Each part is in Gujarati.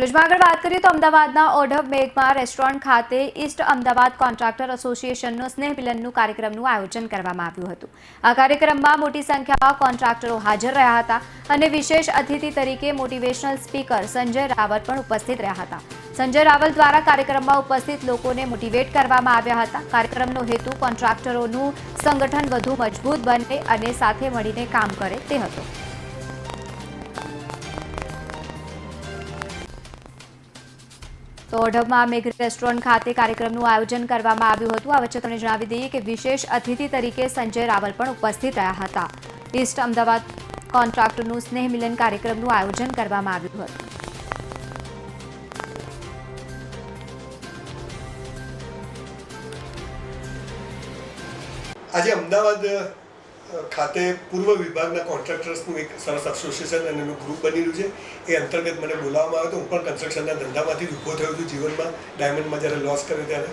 ન્યૂઝમાં આગળ વાત કરીએ તો અમદાવાદના ઓઢવ બેગમાં રેસ્ટોરન્ટ ખાતે ઈસ્ટ અમદાવાદ કોન્ટ્રાક્ટર એસોસિએશનનો સ્નેહ મિલનનું કાર્યક્રમનું આયોજન કરવામાં આવ્યું હતું. આ કાર્યક્રમમાં મોટી સંખ્યામાં કોન્ટ્રાક્ટરો હાજર રહ્યા હતા અને વિશેષ અતિથિ તરીકે મોટિવેશનલ સ્પીકર સંજય રાવત પણ ઉપસ્થિત રહ્યા હતા. સંજય રાવલ દ્વારા કાર્યક્રમમાં ઉપસ્થિત લોકોને મોટિવેટ કરવામાં આવ્યા હતા. કાર્યક્રમનો હેતુ કોન્ટ્રાક્ટરોનું સંગઠન વધુ મજબૂત બને અને સાથે મળીને કામ કરે તે હતો. તો ઓઢવમાં મેઘ રેસ્ટોરન્ટ ખાતે કાર્યક્રમનું આયોજન કરવામાં આવ્યું હતું. આ વચ્ચે તમને જણાવી દઈએ કે વિશેષ અતિથિ તરીકે સંજય રાવલ પણ ઉપસ્થિત રહ્યા હતા. ઈસ્ટ અમદાવાદ કોન્ટ્રાક્ટરનું સ્નેહ મિલન કાર્યક્રમનું આયોજન કરવામાં આવ્યું હતું. આજે અમદાવાદ ખાતે પૂર્વ વિભાગના કોન્ટ્રાક્ટર્સનું એક સરસ એસોસિએશન અને એનું ગ્રુપ બનેલું છે. એ અંતર્ગત મને બોલાવવામાં આવ્યો હતો. હું પણ કન્સ્ટ્રક્શનના ધંધામાંથી ઊભો થયો છું. જીવનમાં ડાયમંડમાં જ્યારે લોસ કર્યો ત્યારે.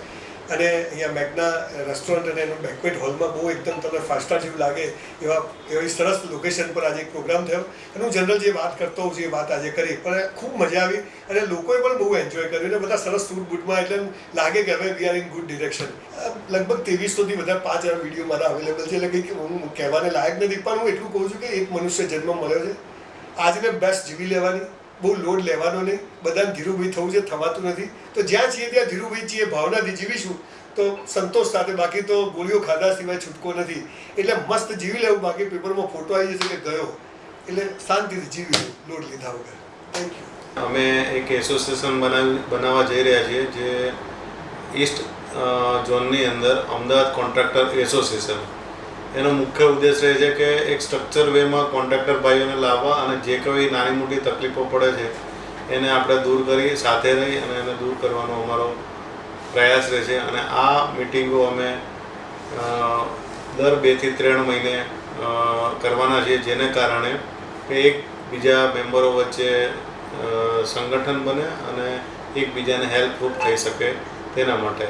અને અહીંયા મેઘના રેસ્ટોરન્ટ અને એનું બેન્કવેટ હોલમાં બહુ એકદમ તમને ફાસ્ટા જેવું લાગે એવા, એવી સરસ લોકેશન પર આજે એક પ્રોગ્રામ થયો. અને હું જનરલ જે વાત કરતો હોઉં છું, એ વાત આજે કરી. પણ ખૂબ મજા આવી અને લોકોએ પણ બહુ એન્જોય કર્યું અને બધા સરસ સૂટ બૂટમાં એટલે લાગે કે હવે we are in good direction લગભગ ત્રેવીસોથી બધા પાંચ હજાર વીડિયો મારા અવેલેબલ છે. એટલે કંઈક હું કહેવાને લાયક નથી. પણ હું એટલું કહું છું કે એક મનુષ્ય જન્મ મળ્યો છે. આજને બેસ્ટ જીવી લેવાની. બહુ લોડ લેવાનો નહીં બધાને ધીરુભાઈ થવું છે, થવાતું નથી. તો જ્યાં છીએ ત્યાં ધીરુભાઈ છીએ, ભાવનાથી જીવીશું. તો સંતોષ સાથે, બાકી તો ગોળીઓ ખાધા સિવાય છૂટકો નથી. એટલે મસ્ત જીવી લેવું. બાકી પેપરમાં ફોટો આવી જશે કે ગયો. એટલે શાંતિથી જીવી લેવું, લોડ લીધા વગર. થેન્ક યુ અમે એક એસોસિએશન બનાવી, બનાવવા જઈ રહ્યા છીએ, જે ઈસ્ટ ઝોનની અંદર અમદાવાદ કોન્ટ્રાક્ટર એસોસિએશન એનો મુખ્ય ઉદ્દેશ રહે છે કે એક સ્ટ્રક્ચર વેમાં કોન્ટ્રાક્ટર ભાઈઓને લાવવા અને જે કોઈ નાની મોટી તકલીફો પડે છે, એને આપણે દૂર કરી, સાથે રહી અને એને દૂર કરવાનો અમારો પ્રયાસ રહે છે અને આ મિટિંગો અમે દર બેથી ત્રણ મહિને કરવાના છીએ, જેને કારણે એકબીજા મેમ્બરો વચ્ચે સંગઠન બને અને એકબીજાને હેલ્પરૂપ થઈ શકે તેના માટે.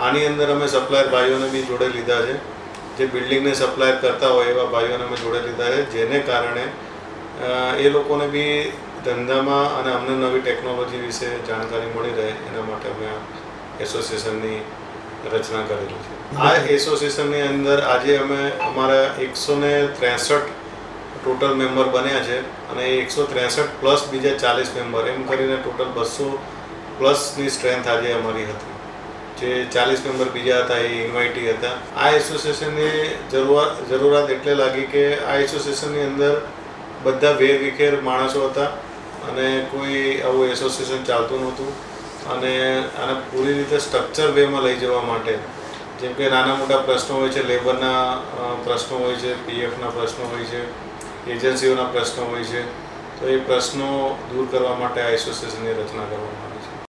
આની અંદર અમે સપ્લાયર ભાઈઓને બી જોડે લીધા છે. જે બિલ્ડિંગને સપ્લાય કરતા હોય એવા ભાઈઓને અમે જોડે લીધા છે, જેને કારણે એ લોકોને બી ધંધામાં અને અમને નવી ટેકનોલોજી વિશે જાણકારી મળી રહે, એના માટે અમે આ એસોસિએશનની રચના કરેલી છે. આ એસોસિએશનની અંદર આજે અમે અમારા એકસો ને ત્રેસઠ ટોટલ મેમ્બર બન્યા છે અને એ એકસો ત્રેસઠ પ્લસ બીજા ચાલીસ મેમ્બર એમ કરીને ટોટલ બસો પ્લસની સ્ટ્રેન્થ આજે અમારી હતી. જે ચાલીસ મેમ્બર બીજા હતા, એ ઇન્વાઇટી હતા. આ એસોસિએશનની જરૂરિયાત જરૂરિયાત એટલે લાગી કે આ એસોસિએશનની અંદર બધા વેરવિખેર માણસો હતા અને કોઈ આવું એસોસિએશન ચાલતું નહોતું. અને આને પૂરી રીતે સ્ટ્રક્ચર વેમાં લઈ જવા માટે. જેમ કે નાના મોટા પ્રશ્નો હોય છે લેબરના પ્રશ્નો હોય છે પીએફના પ્રશ્નો હોય છે એજન્સીઓના પ્રશ્નો હોય છે. તો એ પ્રશ્નો દૂર કરવા માટે આ એસોસિએશનની રચના કરવામાં આવી છે.